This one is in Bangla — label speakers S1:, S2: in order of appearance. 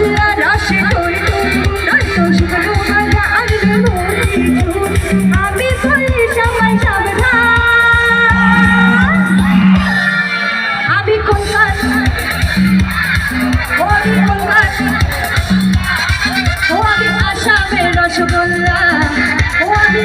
S1: আল্লাহ রাশি